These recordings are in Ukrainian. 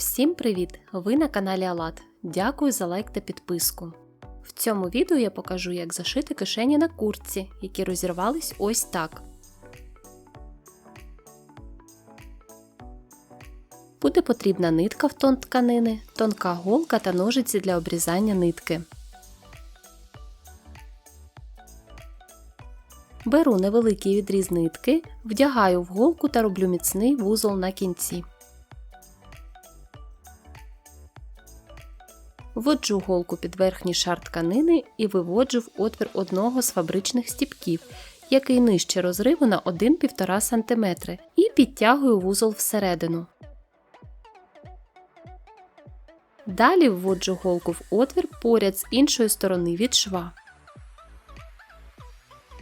Всім привіт! Ви на каналі Алат. Дякую за лайк та підписку. В цьому відео я покажу, як зашити кишені на куртці, які розірвались ось так. Буде потрібна нитка в тон тканини, тонка голка та ножиці для обрізання нитки. Беру невеликий відріз нитки, вдягаю в голку та роблю міцний вузол на кінці. Вводжу голку під верхній шар тканини і виводжу в отвір одного з фабричних стіпків, який нижче розриву на 1-1,5 см, і підтягую вузол всередину. Далі вводжу голку в отвір поряд з іншої сторони від шва.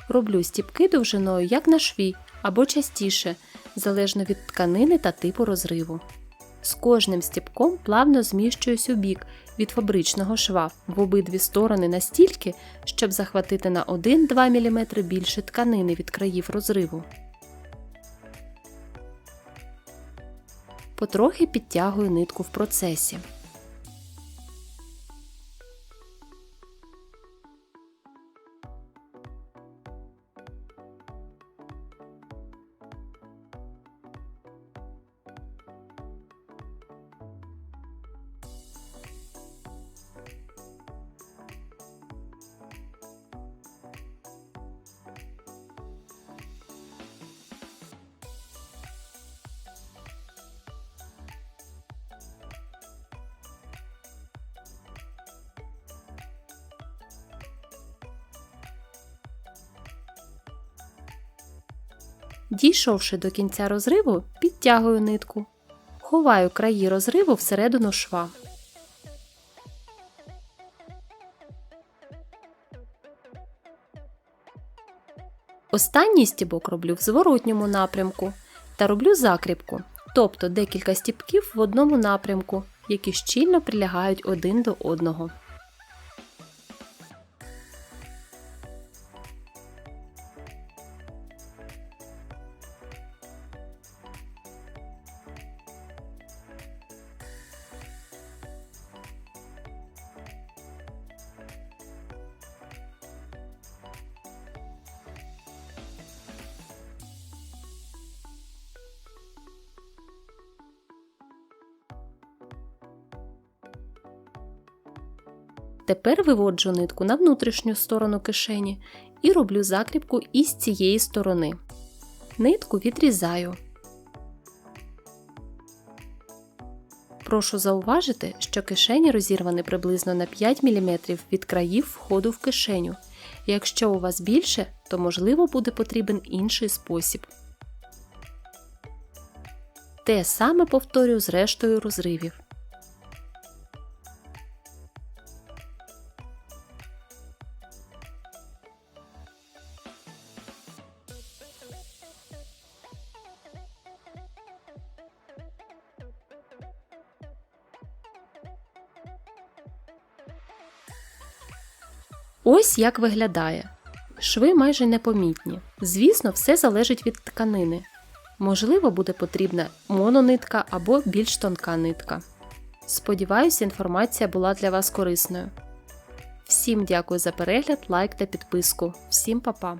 Роблю стіпки довжиною як на шві або частіше, залежно від тканини та типу розриву. З кожним стіпком плавно зміщуюсь у бік від фабричного шва в обидві сторони настільки, щоб захватити на 1-2 мм більше тканини від країв розриву. Потрохи підтягую нитку в процесі. Дійшовши до кінця розриву, підтягую нитку. Ховаю краї розриву всередину шва. Останній стібок роблю в зворотньому напрямку та роблю закріпку, тобто декілька стібків в одному напрямку, які щільно прилягають один до одного. Тепер виводжу нитку на внутрішню сторону кишені і роблю закріпку із цієї сторони. Нитку відрізаю. Прошу зауважити, що кишені розірвані приблизно на 5 мм від країв входу в кишеню. Якщо у вас більше, то можливо буде потрібен інший спосіб. Те саме повторюю з рештою розривів. Ось як виглядає. Шви майже непомітні. Звісно, все залежить від тканини. Можливо, буде потрібна мононитка або більш тонка нитка. Сподіваюся, інформація була для вас корисною. Всім дякую за перегляд, лайк та підписку. Всім па-па!